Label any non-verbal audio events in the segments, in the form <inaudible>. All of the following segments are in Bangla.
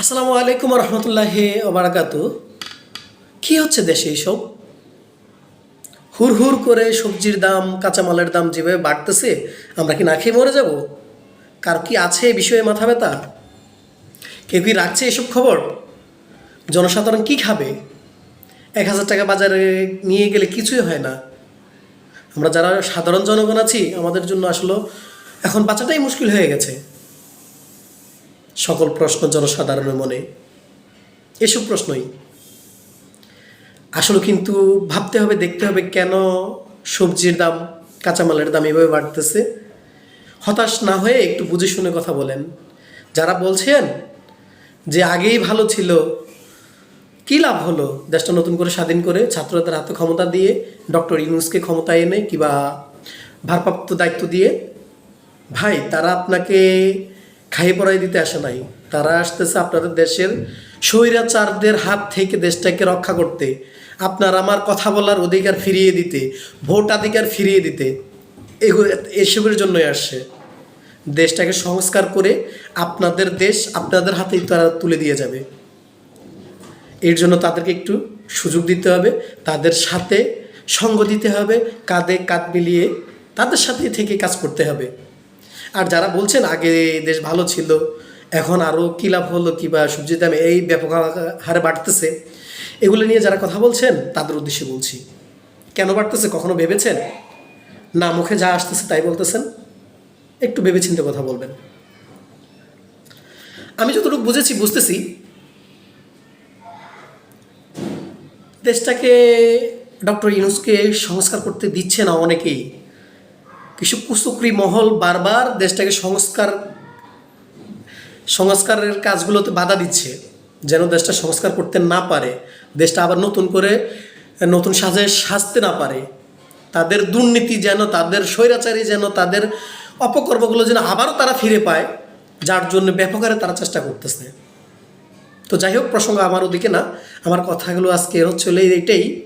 আসসালামু আলাইকুম রহমতুল্লাহ ওবারাকাত। কি হচ্ছে দেশে এইসব? হুর হুর করে সবজির দাম, কাঁচামালের দাম যেভাবে বাড়তেছে, আমরা কি না খেয়ে মরে যাব? কার কি আছে এই বিষয়ে মাথা ব্যথা? কেউ কি রাখছে এসব খবর? জনসাধারণ কি খাবে? এক হাজার টাকা বাজারে নিয়ে গেলে কিছুই হয় না। আমরা যারা সাধারণ জনগণ আছি, আমাদের জন্য আসলে এখন বাঁচাটাই মুশকিল হয়ে গেছে। সকল প্রশ্ন জনসাধারণের মনে। এসব প্রশ্নই। আসলে কিন্তু ভাবতে হবে, দেখতে হবে কেন সবজির দাম, কাঁচামালের দাম এভাবে বাড়তেছে। হতাশ না হয়ে একটু বুঝে শুনে কথা বলেন। যারা বলছেন যে আগেই ভালো ছিল, কী লাভ হলো? দেশটা নতুন করে স্বাধীন করে ছাত্রদের হাতে ক্ষমতা দিয়ে, ডক্টর ইউনুসকে ক্ষমতা এনে কিবা ভারপ্রাপ্ত দায়িত্ব দিয়ে। ভাই, তারা আপনাকে খাইয়ে পড়াই দিতে আসে নাই। তারা আসতেছে আপনাদের দেশের স্বৈরাচারদের হাত থেকে দেশটাকে রক্ষা করতে। আপনার আমার কথা বলার অধিকার ফিরিয়ে দিতে, ভোটাধিকার ফিরিয়ে দিতে। এগুলো এসবের জন্যই আসছে। দেশটাকে সংস্কার করে আপনাদের দেশ আপনাদের হাতেই তারা তুলে দিয়ে যাবে। এর জন্য তাদেরকে একটু সুযোগ দিতে হবে, তাদের সাথে সঙ্গ দিতে হবে, কাঁধে কাঁধ মিলিয়ে তাদের সাথে থেকে কাজ করতে হবে। আর যারা বলছেন আগে দেশ ভালো ছিল, এখন আরও কী লাভ হলো কিবা সবজির দাম এই ব্যাপক হারে বাড়তেছে, এগুলো নিয়ে যারা কথা বলছেন, তাদের উদ্দেশ্যে বলছি, কেন বাড়তেছে কখনো ভেবেছেন? না মুখে যা আসতেছে তাই বলতেছেন? একটু ভেবেচিন্তে কথা বলবেন। আমি যতটুকু বুঝেছি, বুঝতেছি, দেশটাকে ডক্টর ইউনুসকে সংস্কার করতে দিচ্ছে না অনেকেই। কিছু কুচক্রি মহল বারবার দেশটাকে সংস্কার, সংস্কারের কাজগুলোতে বাধা দিচ্ছে, যেন দেশটা সংস্কার করতে না পারে। দেশটা আবার নতুন করে, নতুন সাজে সাজতে না পারে। তাদের দুর্নীতি যেন, তাদের স্বৈরাচারী যেন, তাদের অপকর্মগুলো যেন আবারও তারা ফিরে পায়, যার জন্য ব্যাপক হারে তারা চেষ্টা করতেছে। তো যাই হোক, প্রসঙ্গ আমার ওদিকে না। আমার কথাগুলো আজকে হচ্ছে এইটাই।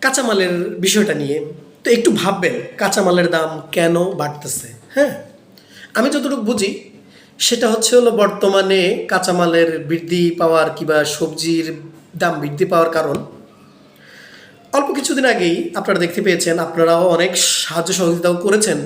কাঁচামালের বিষয়টা নিয়ে। তো একটু ভাববেন, কাঁচামালের দাম কেন বাড়তেছে? হ্যাঁ? আমি যতটুকু বুঝি, সেটা হচ্ছে হলো বর্তমানে কাঁচামালের বৃদ্ধি পাওয়ার কিংবা সবজির দাম বৃদ্ধি পাওয়ার কারণ। অল্প কিছুদিন আগেই আপনারা দেখতে পেয়েছেন, আপনারাও অনেক সাহায্য সহযোগিতাও করেছেন।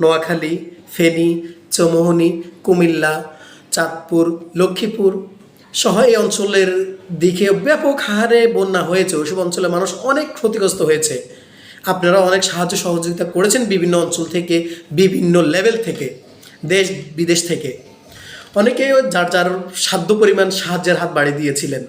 নোয়াখালী, ফেনী, চৌমোহনী, কুমিল্লা, চাঁদপুর, লক্ষ্মীপুর সহ এই অঞ্চলের দিকে ব্যাপক হারে বন্যা হয়েছে। ওইসব অঞ্চলের মানুষ অনেক ক্ষতিগ্রস্ত হয়েছে। আপনারা অনেক সাহায্য সহযোগিতা করেছেন বিভিন্ন অঞ্চল থেকে, বিভিন্ন লেভেল থেকে, দেশ, বিদেশ থেকে। অনেকে যার যার সাধ্য পরিমাণ সাহায্যের হাত বাড়িয়ে দিয়েছিলেন।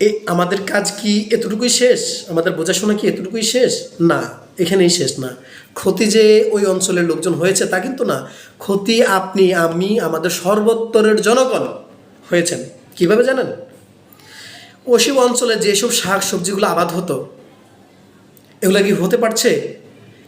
এ, আমাদের কাজ কি এতটুকুই শেষ? আমাদের বোঝাশোনা কি এতটুকুই শেষ? না, এখানেই শেষ না। ক্ষতি যে ওই অঞ্চলের লোকজন হয়েছে তা কিন্তু না। ক্ষতি আপনি, আমি, আমাদের সর্বোত্তরের জনগণ হয়েছেন। কীভাবে জানেন? ওসব অঞ্চলে যেসব শাক সবজিগুলো আবাদ হতো এগুলো কি হতে পারছে?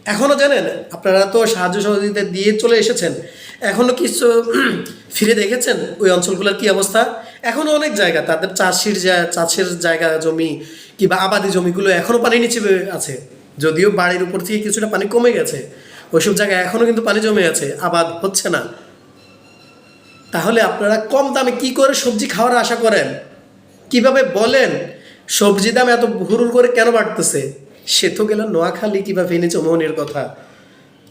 এখনও জানেন? আপনারা তো সাহায্য সহযোগিতা দিয়ে চলে এসেছেন। এখনও কিছু <clears throat> ফিরে দেখেছেন ওই অঞ্চলগুলোর কি অবস্থা? এখনও অনেক জায়গা, তাদের চাষির চাষের জায়গা, জমি কিংবা আবাদি জমিগুলো এখনও পানি নিচে আছে। যদিও বাড়ির উপর থেকে কিছুটা পানি কমে গেছে, ওইসব জায়গায় এখনও কিন্তু পানি জমে আছে, আবাদ হচ্ছে না। তাহলে আপনারা কম দামে কি করে সবজি খাওয়ার আশা করেন? কীভাবে বলেন সবজি দাম এত হুরুর করে কেন বাড়তেছে? সে তো গেল নোয়াখালী, কিংবা ফেনী চৌমোহনের কথা,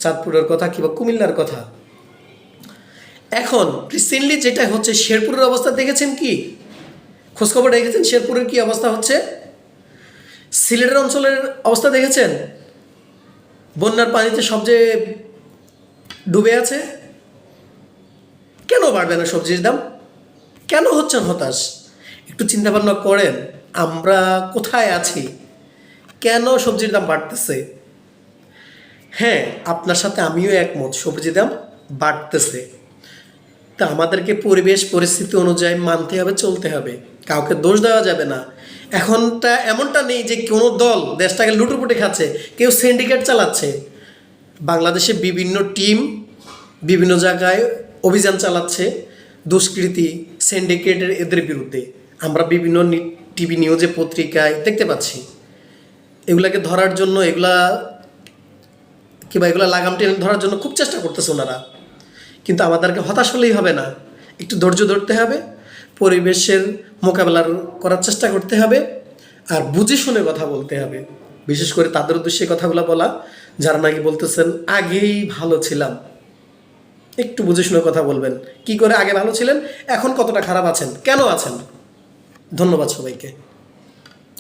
চাঁদপুরের কথা, কিংবা কুমিল্লার কথা। এখন রিসেন্টলি যেটা হচ্ছে, শেরপুরের অবস্থা দেখেছেন কি? খোঁজখবর দেখেছেন শেরপুরের কি অবস্থা হচ্ছে? সিলেটের অঞ্চলের অবস্থা দেখেছেন? বন্যার পানিতে সবচেয়ে ডুবে আছে, কেন বাড়বে না সবজির দাম? কেন হচ্ছেন হতাশ? একটু চিন্তা ভাবনা করেন, আমরা কোথায় আছি? কেন সবজির দাম বাড়তেছে? হ্যাঁ আপনার সাথে আমিও একমত সবজির দাম বাড়তেছে। তা আমাদেরকে পরিবেশ পরিস্থিতি অনুযায়ী মানতে হবে, চলতে হবে। কাউকে দোষ দেওয়া যাবে না। এখনটা এমনটা নেই যে কোনো দল দেশটাকে লুটোপুটে খাচ্ছে, কেউ সিন্ডিকেট চালাচ্ছে। বাংলাদেশে বিভিন্ন টিম বিভিন্ন জায়গায় অভিযান চালাচ্ছে দুষ্কৃতি সিন্ডিকেটের এদের বিরুদ্ধে। আমরা বিভিন্ন টিভি নিউজে পত্রিকায় দেখতে পাচ্ছি। এগুলাকে ধরার জন্য এগুলা কিংবা এগুলা লাগাম টেনে ধরার জন্য খুব চেষ্টা করতেছে ওনারা। কিন্তু আমাদেরকে হতাশ হলেই হবে না। একটু ধৈর্য ধরতে হবে, পরিবেশের মোকাবেলার করার চেষ্টা করতে হবে আর বুঝে শুনে কথা বলতে হবে। বিশেষ করে তাদের উদ্দেশ্যে কথাগুলো বলা, যারা নাকি বলতেছেন, আগেই ভালো ছিলাম। একটু বুঝে শুনে কথা বলবেন। কি করে আগে ভালো ছিলেন? এখন কতটা খারাপ আছেন? কেন আছেন? ধন্যবাদ সবাইকে।